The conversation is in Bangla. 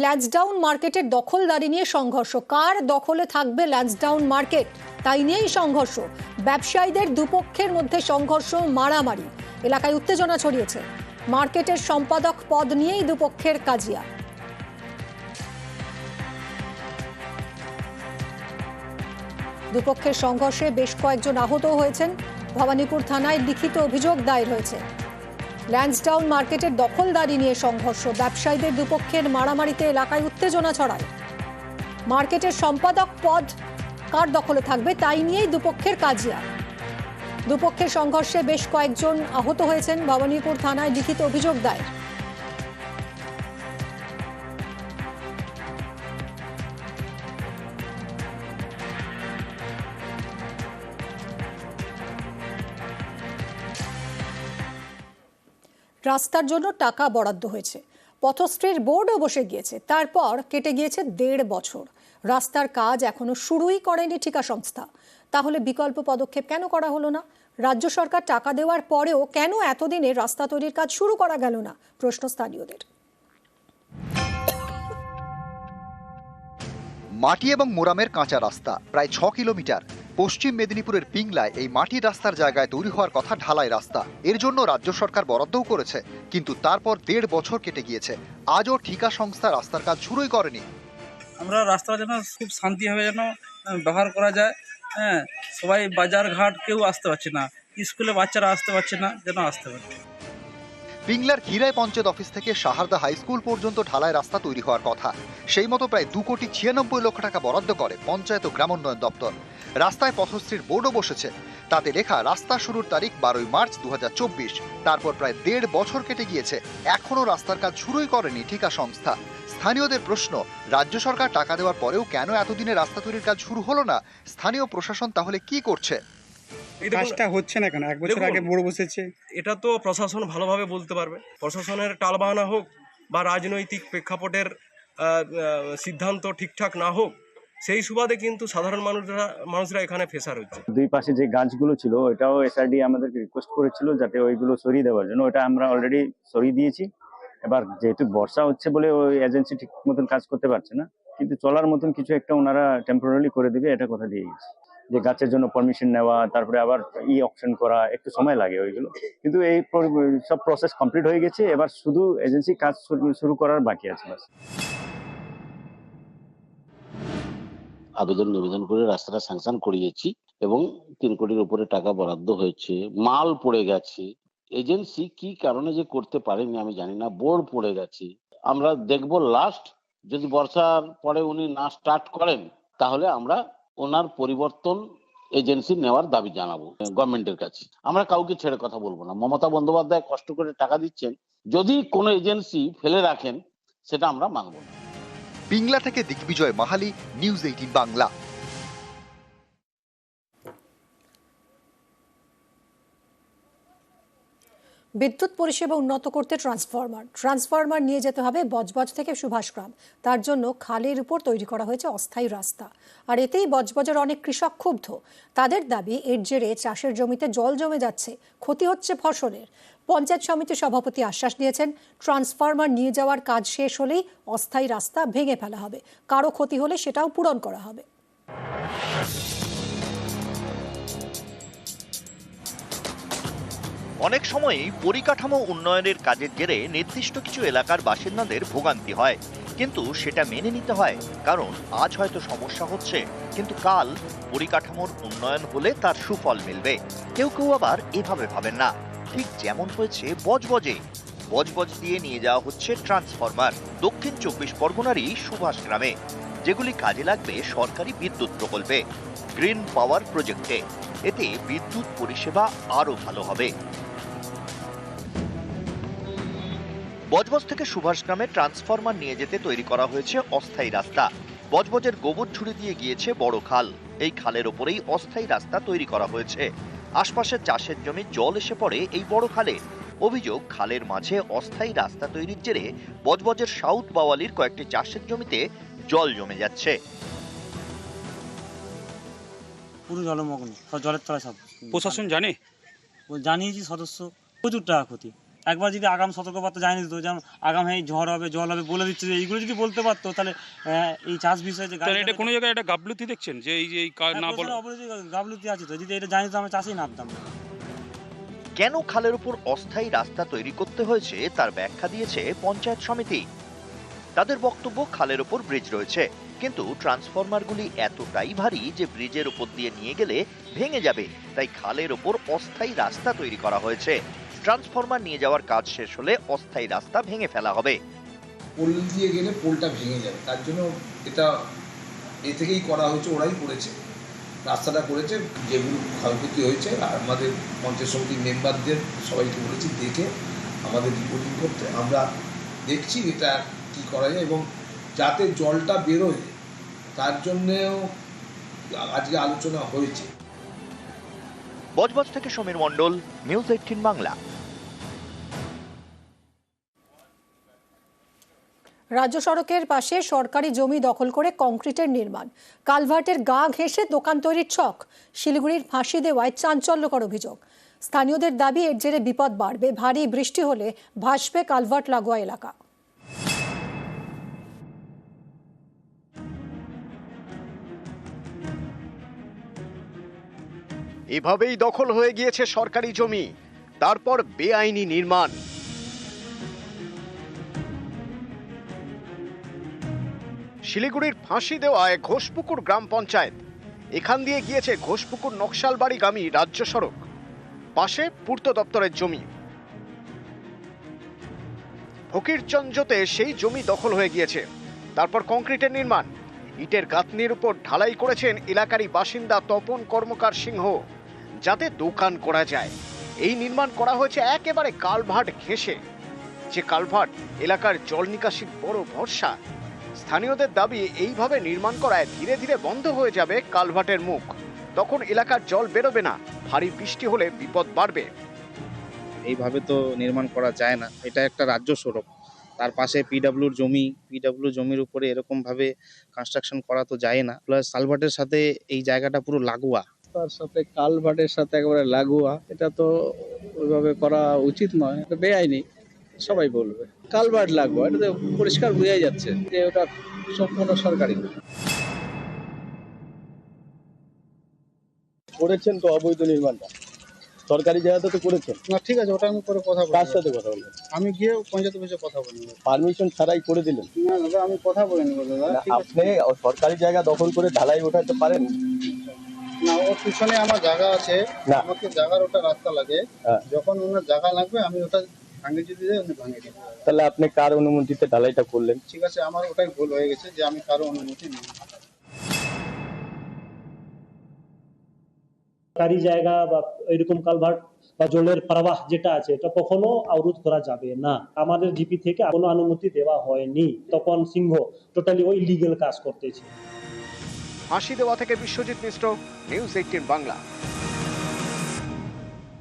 ল্যান্সডাউন মার্কেটের দখলদারি নিয়ে সংঘর্ষ। কার দখলে থাকবে ল্যান্সডাউন মার্কেট? তাই নিয়েই সংঘর্ষ। ব্যবসায়ীদের দুপক্ষের মধ্যে সংঘর্ষ, মারামারি। এলাকায় উত্তেজনা ছড়িয়েছে। মার্কেটের সম্পাদক পদ নিয়েই দুপক্ষের কাজিয়া। দুপক্ষের সংঘর্ষে বেশ কয়েকজন আহত হয়েছেন। ভবানীপুর থানায় লিখিত অভিযোগ দায়ের হয়েছে। ল্যান্সডাউন মার্কেটের দখলদারি নিয়ে সংঘর্ষ। ব্যবসায়ীদের দুপক্ষের মারামারিতে এলাকায় উত্তেজনা ছড়ায়। মার্কেটের সম্পাদক পদ কার দখলে থাকবে তাই নিয়েই দুপক্ষের কাজিয়া। দুপক্ষের সংঘর্ষে বেশ কয়েকজন আহত হয়েছেন ভবানীপুর থানায় লিখিত অভিযোগ দায়ের। রাস্তার জন্য টাকা বরাদ্দ হয়েছে। পথশ্রীর বোর্ডও বসে গিয়েছে। তারপর কেটে গিয়েছে দেড় বছর। রাস্তার কাজ এখনও শুরুই করেনি ঠিকা সংস্থা। তাহলে বিকল্প পদক্ষেপ কেন করা হলো না? রাজ্য সরকার টাকা দেওয়ার পরেও কেন এতদিনে রাস্তা তৈরির কাজ শুরু করা গেল না? প্রশ্ন স্থানীয়দের। মাটি এবং মোরামের কাঁচা রাস্তা, প্রায় ছ কিলোমিটার। পশ্চিম মেদিনীপুরের পিংলায় এই মাটির রাস্তার জায়গায় তৈরি হওয়ার কথা ঢালাই রাস্তা। এর জন্য রাজ্য সরকার বরাদ্দও করেছে কিন্তু তারপর দেড় বছর কেটে গিয়েছে। আজও ঠিকা সংস্থা রাস্তার কাজ শুরুই করেনি। আমরা রাস্তা যেন খুব শান্তিভাবে যেন ব্যবহার করা যায়। হ্যাঁ সবাই বাজার ঘাট কেউ আসতে পারছে না। স্কুলে বাচ্চারা আসতে পারছে না যেন আসতে পারছে পিংলার খিরাই পঞ্চায়েত অফিস থেকে সাহারদা হাই স্কুল পর্যন্ত ঢালাই রাস্তা তৈরি হওয়ার কথা। সেই মতো প্রায় দু কোটি ছিয়ানব্বই লক্ষ টাকা বরাদ্দ করে পঞ্চায়েত ও গ্রামোন্নয়ন দপ্তর। রাস্তায় পথশ্রীর বোর্ডও বসেছে। তাতে লেখা রাস্তা শুরুর তারিখ বারোই মার্চ দু তারপর প্রায় দেড় বছর কেটে গিয়েছে। এখনও রাস্তার কাজ শুরুই করেনি ঠিকা সংস্থা। স্থানীয়দের প্রশ্ন রাজ্য সরকার টাকা দেওয়ার পরেও কেন এতদিনে রাস্তা তৈরির কাজ শুরু হলো না? স্থানীয় প্রশাসন তাহলে কি করছে? কাজটা হচ্ছে না কেন? এক বছর আগে বড় বসেছে। এটা তো প্রশাসন ভালোভাবে বলতে পারবে। প্রশাসনের টালবাহানা হোক বা রাজনৈতিক প্রেক্ষাপটের সিদ্ধান্ত ঠিকঠাক না হোক সেই সুবাদে কিন্তু সাধারণ মানুষরা মানুষরা এখানে ফেসার হচ্ছে। দুই পাশে যে গাছগুলো ছিল ওটাও এসআরডি আমাদেরকে রিকোয়েস্ট করেছিল যাতে ওইগুলো সরিয়ে দেওয়ার জন্য। ওটা আমরা অলরেডি সরিয়ে দিয়েছি। এবার যেহেতু বর্ষা হচ্ছে বলে ওই এজেন্সি ঠিক মতন কাজ করতে পারছে না, কিন্তু চলার মতন কিছু একটা ওনারা টেম্পোরারি করে দেবে, এটা কথা দিয়ে গেছে যে গাছের জন্য পারমিশন নেওয়া, তারপরে আবার ই অপশন করা, একটু সময় লাগে ওইগুলো। কিন্তু এই সব প্রসেস কমপ্লিট হয়ে গেছে, এবার শুধু এজেন্সি কাজ শুরু- করার বাকি আছে আবেদন নিবেদন করে রাস্তাটা স্যাংশন করিয়েছি এবং তিন কোটির উপরে টাকা বরাদ্দ হয়েছে। মাল পড়ে গেছে। এজেন্সি কি কারণে যে করতে পারেনি আমি জানি না। বোর্ড পড়ে গেছে। আমরা দেখব লাস্ট যদি বর্ষার পরে উনি না স্টার্ট করেন, তাহলে আমরা ওনার পরিবর্তন এজেন্সি নেওয়ার দাবি জানাব গভর্নমেন্টের কাছে। আমরা কাউকে ছেড়ে কথা বলব না। মমতা বন্দ্যোপাধ্যায় কষ্ট করে টাকা দিচ্ছেন। যদি কোনো এজেন্সি ফেলে রাখেন, সেটা আমরা মানব না। পিংলা থেকে দিগ্বিজয় মাহালি নিউজ এইটিন বাংলা। বিদ্যুৎ পরিষেবা উন্নত করতে ট্রান্সফরমার ট্রান্সফরমার নিয়ে যেতে হবে বজবজ থেকে সুভাষগ্রাম তার জন্য খালের উপর তৈরি করা হয়েছে অস্থায়ী রাস্তা। আর এতেই বজবজের অনেক কৃষক ক্ষুব্ধ। তাদের দাবি, এর জেরে চাষের জমিতে জল জমে যাচ্ছে, ক্ষতি হচ্ছে ফসলের। পঞ্চায়েত সমিতির সভাপতি আশ্বাস দিয়েছেন ট্রান্সফরমার নিয়ে যাওয়ার কাজ শেষ হলেই অস্থায়ী রাস্তা ভেঙে ফেলা হবে। কারও ক্ষতি হলে সেটাও পূরণ করা হবে। অনেক সময়ই পরিকাঠামো উন্নয়নের কাজের জেরে নির্দিষ্ট কিছু এলাকার বাসিন্দাদের ভোগান্তি হয়। কিন্তু সেটা মেনে নিতে হয়, কারণ আজ হয়তো সমস্যা হচ্ছে, কিন্তু কাল পরিকাঠামোর উন্নয়ন হলে তার সুফল মিলবে। কেউ কেউ আবার এভাবে ভাবেন না। ঠিক যেমন হয়েছে বজবজে। বজবজ দিয়ে নিয়ে যাওয়া হচ্ছে ট্রান্সফরমার। দক্ষিণ চব্বিশ পরগনারই সুভাষ গ্রামে। যেগুলি কাজে লাগবে সরকারি বিদ্যুৎ প্রকল্পে। গ্রিন পাওয়ার প্রজেক্টে। এতে বিদ্যুৎ পরিষেবা আরও ভালো হবে। বজবজ থেকে সুভাষ গ্রামে ট্রান্সফরমার নিয়ে যেতে তৈরি করা হয়েছে অস্থায়ী রাস্তা। বজবজের গোবর ঝুড়ি দিয়ে গিয়েছে বড় খাল। এই খালের ওপরেই অস্থায়ী রাস্তা তৈরি করা হয়েছে। আশপাশের চাষের জমি জল এসে পড়ে এই বড় খালে। অভিযোগ খালের মাঝে অস্থায়ী রাস্তা তৈরির জেরে বজবজের সাউথ বাওয়ালির কয়েকটি চাষের জমিতে জল জমে যাচ্ছে। পুরো জলমগ্ন সব জলের তলায় সব। প্রশাসন জানে? ও জানিয়েছি সদস্য প্রচুর টাকা ক্ষতি। একবার যদি আগাম সতর্কবার্তা জানিয়ে দিত যেমন আগাম এই ঝড় হবে জল হবে বলে দিচ্ছে যে এইগুলো যদি বলতে পারতো তাহলে আহ, এই চাষ বিষয়ে যে তাহলে এটা কোনো জায়গায় একটা গাফলতি দেখছেন? যে এই যে এই কাজ না বলে গাবলুতি আছে তো যদি এটা জানি তো আমরা চাষেই নামতাম। না কেন খালের উপর অস্থায়ী রাস্তা তৈরি করতে হয়েছে তার ব্যাখ্যা দিয়েছে পঞ্চায়েত সমিতি। তাদের বক্তব্য খালের উপর ব্রিজ রয়েছে কিন্তু ট্রান্সফরমারগুলি এতটাই ভারী যে ব্রিজের উপর দিয়ে নিয়ে গেলে ভেঙে যাবে। তাই খালের উপর অস্থায়ী রাস্তা তৈরি করা হয়েছে। ট্রান্সফরমার নিয়ে যাওয়ার কাজ শেষ হলে অস্থায়ী রাস্তা ভেঙে ফেলা হবে। পোল দিয়ে গেলে পোলটা ভেঙে যাবে। তার জন্য এটা এ থেকেই করা হয়েছে, ওরাই করেছে। রাস্তাটা করেছে যেগুলো ক্ষয়ক্ষতি হয়েছে, আর আমাদের পঞ্চায়েত সমিতির মেম্বারদের সবাইকে বলেছি, দেখে আমাদের রিপোর্টিং করতে। আমরা দেখছি এটা কি করা যায় এবং যাতে জলটা বেরোয়, তার জন্যেও আজকে আলোচনা হয়েছে। বজবজ থেকে সমীর মণ্ডল, নিউজ এইটিন বাংলা। রাজ্য সড়কের পাশে সরকারি জমি দখল করে কংক্রিটের নির্মাণ। কালভার্টের গা ঘেঁষে দোকান তৈরির ছক। শিলিগুড়ির ফাঁসি দেওয়ায় চাঞ্চল্যকর অভিযোগ। স্থানীয়দের দাবি, এর জেরে বিপদ বাড়বে, ভারী বৃষ্টি হলে ভাসবে কালভার্ট লাগোয়া এলাকা। এভাবেই দখল হয়ে গিয়েছে সরকারি জমি, তারপর বেআইনি নির্মাণ। শিলিগুড়ির ফাঁসি দেওয়ায় ঘোষপুকুর গ্রাম পঞ্চায়েত, এখান দিয়ে গিয়েছে ঘোষপুকুর নকশালবাড়িগামী রাজ্য সড়ক, পাশে পূর্ত দপ্তরের জমি। ফকিরচঞ্জতে সেই জমি দখল হয়ে গিয়েছে, তারপর কংক্রিটের নির্মাণ ইটের গাঁথনির উপর ঢালাই করেছেন এলাকারই বাসিন্দা তপন কর্মকার সিংহ। যাতে দোকান করা যায়। এই নির্মাণ করা হয়েছে একেবারে কালভার্ট ঘেঁষে। যে কালভার্ট এলাকার জল নিকাশির বড় ভরসা। স্থানীয়দের দাবি, এইভাবে নির্মাণ করায় ধীরে ধীরে বন্ধ হয়ে যাবে কালভার্টের মুখ। তখন এলাকার জল বেরোবে না, ভারী বৃষ্টি হলে বিপদ বাড়বে। এইভাবে তো নির্মাণ করা যায় না। এটা একটা রাজ্য সড়ক তার পাশে পিডাব্লিউর জমি পিডাব্লিউ জমির উপরে এরকম ভাবে কনস্ট্রাকশন করা তো যায় না। প্লাস সালভার্টের সাথে এই জায়গাটা পুরো লাগোয়া। তার সাথে কালভার্টের সাথে একেবারে লাগোয়া। এটা তো ওইভাবে করা উচিত নয় এটা বেআইনি সবাই বলবে। কালভার্ট লাগোয়া এটা তো পরিষ্কার বোঝাই যাচ্ছে যে ওটা সম্পূর্ণ সরকারি করেছেন তো অবৈধ নির্মাণটা? সরকারি জায়গাতে তো করেছেন। না ঠিক আছে ওটা আমি পরে কথা কার বলব সাথে কথা বলবেন আমি গিয়ে পঞ্চায়েত অফিসে কথা বলব পারমিশন ছাড়াই করে দিলেন? না দাদা আমি কথা বলে নেব দাদা আপনি সরকারি জায়গা দখল করে ঢালাই ওঠাতে পারেন? না ওর পিছনে আমার জায়গা আছে। আমাকে জায়গার ওটা রাস্তা লাগে। হ্যাঁ। যখন ওনার জায়গা লাগবে আমি ওটা ভাঙে যদি দেয় উনি ভাঙে দেবে। তাহলে আপনি কার অনুমতিতে ঢালাইটা করলেন? ঠিক আছে আমার ওটাই ভুল হয়ে গেছে যে আমি কারও অনুমতি নিই সরকারি জায়গা বা এরকম কালভার্ট বা জলের প্রবাহ যেটা আছে, এটা কখনো অবরোধ করা যাবে না। আমাদের জিপি থেকে কোনো অনুমতি দেওয়া হয়নি। তখন সিংহ টোটালি ওই লিগেল কাজ করতেছে। ফাঁসি দেওয়া থেকে বিশ্বজিৎ মিশ্র নিউজ এইটিন বাংলা।